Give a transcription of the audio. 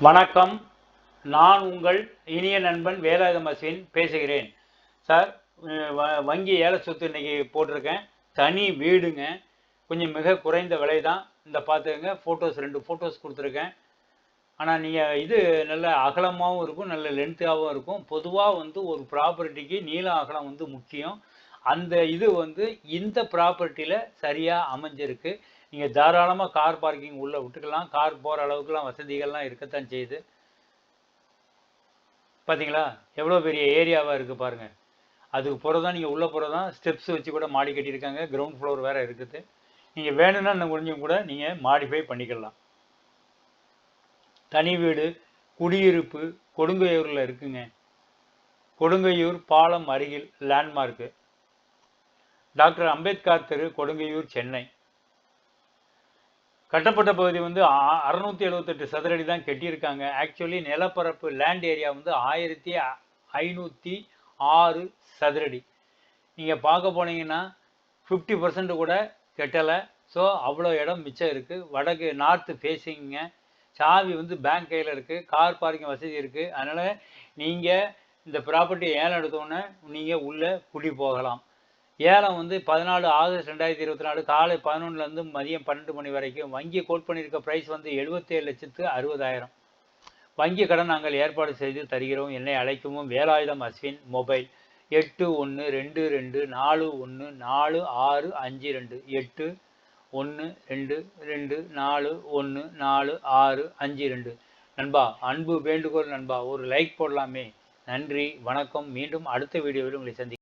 வணக்கம். நான் உங்கள் இனிய நண்பன் வேலாயுதம் அஸ்வின் பேசுகிறேன். சார் வ- வங்கி ஏல சொத்து இன்னைக்கு போட்டிருக்கேன். தனி வீடுங்க. கொஞ்சம் மிக குறைந்த விலை தான் இந்த பார்த்துக்கங்க ஃபோட்டோஸ் ரெண்டு ஃபோட்டோஸ் கொடுத்துருக்கேன். ஆனால் நீங்கள் இது நல்ல அகலமாகவும் இருக்கும் நல்ல லென்த்தாகவும் இருக்கும். பொதுவாக வந்து ஒரு ப்ராப்பர்ட்டிக்கு நீள அகலம் வந்து முக்கியம். அந்த இது வந்து இந்த ப்ராப்பர்ட்டியில் சரியாக அமைஞ்சிருக்கு. நீங்கள் தாராளமாக கார் பார்க்கிங் உள்ளே விட்டுக்கலாம். கார் போகிற அளவுக்குலாம் வசதிகள்லாம் இருக்கத்தான் செய்யுது. பார்த்தீங்களா எவ்வளோ பெரிய ஏரியாவாக இருக்குது பாருங்கள் அதுக்கு போகிறதான் நீங்கள் உள்ளே போகிறதான் ஸ்டெப்ஸ் வச்சு கூட மாடி கட்டியிருக்காங்க. கிரவுண்ட் ஃப்ளோர் வேறு இருக்குது. நீங்கள் வேணும்னா இன்னும் கொஞ்சம் கூட நீங்கள் மாடிஃபை பண்ணிக்கலாம். தனி வீடு குடியிருப்பு கொடுங்கையூரில் இருக்குங்க. கொடுங்கையூர் பாலம் அருகில் லேண்ட்மார்க்கு டாக்டர் அம்பேத்கர் தெரு கொடுங்கையூர் சென்னை. கட்டப்பட்ட பகுதி வந்து அறுநூத்தி எழுபத்தெட்டு சதுரடி தான் கட்டியிருக்காங்க. ஆக்சுவலி நிலப்பரப்பு லேண்ட் ஏரியா வந்து ஆயிரத்தி ஐநூற்றி ஆறு சதுரடி. நீங்கள் பார்க்க போனீங்கன்னா ஃபிஃப்டி பர்சன்ட் கூட கெட்டலை. ஸோ அவ்வளோ இடம் மிச்சம் இருக்குது வடக்கு நார்த்து ஃபேஸிங்க சாவி வந்து பேங்க் கையில் இருக்குது கார் பார்க்கிங் வசதி இருக்குது அதனால் நீங்கள் இந்த ப்ராப்பர்ட்டி ஏலம் எடுத்தோன்னே நீங்கள் உள்ளே குடி போகலாம். ஏலம் வந்து பதினாலு ஆகஸ்ட் ரெண்டாயிரத்தி இருபத்தி நாலு காலை பதினொன்றுலேருந்து மதியம் பன்னெண்டு மணி வரைக்கும் வங்கி கோட் பண்ணியிருக்க ப்ரைஸ் வந்து எழுபத்தேழு லட்சத்து அறுபதாயிரம். வங்கி கடன் நாங்கள் ஏற்பாடு செய்து தருகிறோம். என்னை அழைக்கவும் வேலாயுதம் அஸ்வின் மொபைல் எட்டு ஒன்று ரெண்டு ரெண்டு நாலு ஒன்று நாலு ஆறு அஞ்சு ரெண்டு எட்டு ஒன்று ரெண்டு ரெண்டு நாலு ஒன்று நாலு ஆறு அஞ்சு ரெண்டு. நண்பா அன்பு வேண்டுகோள் நண்பா ஒரு லைக் போடலாமே. நன்றி வணக்கம். மீண்டும் அடுத்த வீடியோவில் உங்களை சந்தி